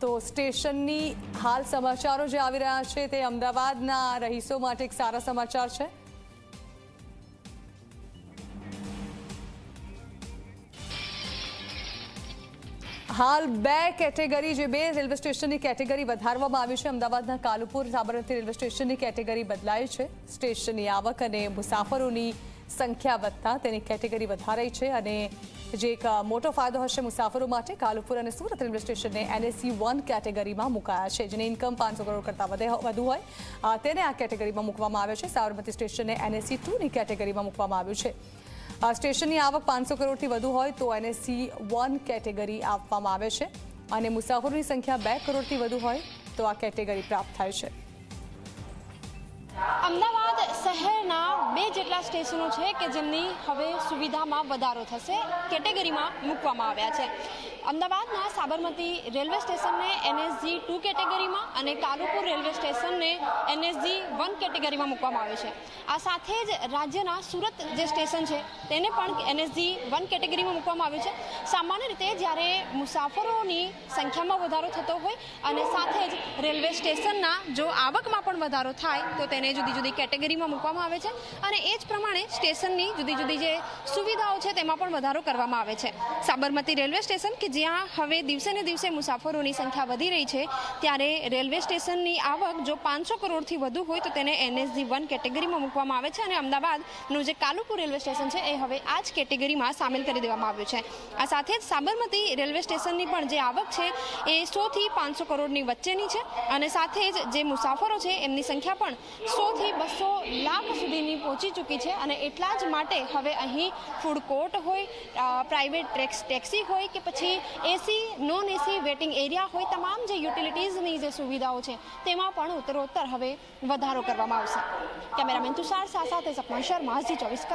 તો સ્ટેશનની હાલ સમાચારો જે આવી રહ્યા છે તે અમદાવાદના રહીશો માટે એક સારા સમાચાર છે. હાલ બે કેટેગરી જે બે રેલવે સ્ટેશનની કેટેગરી વધારવામાં આવી છે. અમદાવાદના કાલુપુર સાબરમતી રેલવે સ્ટેશનની કેટેગરી બદલાઈ છે. સ્ટેશનની આવક અને મુસાફરોની સંખ્યા વધતા તેની કેટેગરી વધારાઈ છે અને જે એક મોટો ફાયદો હશે મુસાફરો માટે, કાલુપુર અને સુરત રેલવે સ્ટેશનને એનએસસી વન કેટેગરીમાં મુકાયા છે, જેની ઇન્કમ પાંચસો કરોડ કરતાં વધે હોય. તેને આ કેટેગરીમાં મૂકવામાં આવ્યો છે. સાબરમતી સ્ટેશનને એનએસસી ટુની કેટેગરીમાં મૂકવામાં આવ્યું છે. સ્ટેશનની આવક પાંચસો કરોડથી વધુ હોય તો એનએસસી વન કેટેગરી આપવામાં આવે છે અને મુસાફરોની સંખ્યા બે કરોડથી વધુ હોય તો આ કેટેગરી પ્રાપ્ત થાય છે. અમદાવાદ જેટલા સ્ટેશનો છે કે જેમની હવે સુવિધામાં વધારો થશે કેટેગરીમાં મૂકવામાં આવ્યા છે. અમદાવાદના સાબરમતી રેલવે સ્ટેશનને એનએસજી ટુ કેટેગરીમાં અને કાલુપુર રેલવે સ્ટેશનને એનએસજી વન કેટેગરીમાં મૂકવામાં આવ્યું છે. આ સાથે જ રાજ્યના સુરત જે સ્ટેશન છે, તેને પણ એનએસજી વન કેટેગરીમાં મૂકવામાં આવ્યું છે. સામાન્ય રીતે જ્યારે મુસાફરોની સંખ્યામાં વધારો થતો હોય અને સાથે જ રેલવે સ્ટેશનના જો આવકમાં પણ વધારો થાય, તો તેને જુદી જુદી કેટેગરીમાં મૂકવામાં આવે છે અને એ જ પ્રમાણે સ્ટેશનની જુદી જુદી જે સુવિધાઓ છે, તેમાં પણ વધારો કરવામાં આવે છે. સાબરમતી રેલવે સ્ટેશન કે જ્યાં હવે દિવસે ને દિવસે મુસાફરોની સંખ્યા વધી રહી છે, ત્યારે રેલવે સ્ટેશનની આવક જો પાંચસો કરોડથી વધુ હોય તો તેને એનએસજી વન કેટેગરીમાં મૂકવામાં આવે છે અને અમદાવાદનું જે કાલુપુર રેલવે સ્ટેશન છે, એ હવે આ જ કેટેગરીમાં સામેલ કરી દેવામાં આવ્યું છે. આ સાથે જ સાબરમતી રેલવે સ્ટેશનની પણ જે આવક છે, એ સોથી પાંચસો કરોડની વચ્ચેની છે અને સાથે જ જે મુસાફરો છે, એમની સંખ્યા પણ સોથી બસો લાખ સુધીની પહોંચી ચૂકી છે અને એટલા જ માટે હવે અહીં ફૂડ કોર્ટ હોય પ્રાઇવેટ ટેક્સ ટેક્સી હોય કે પછી AC non AC waiting area હોય તમામ જે યુટિલિટીઝની જે સુવિધાઓ છે, તેમાં પણ ઉત્તરોત્તર હવે વધારો કરવામાં આવશે. કેમેરામેન તુષાર શાહ સાથે સપના શર્મા, ઝી ચોવીસ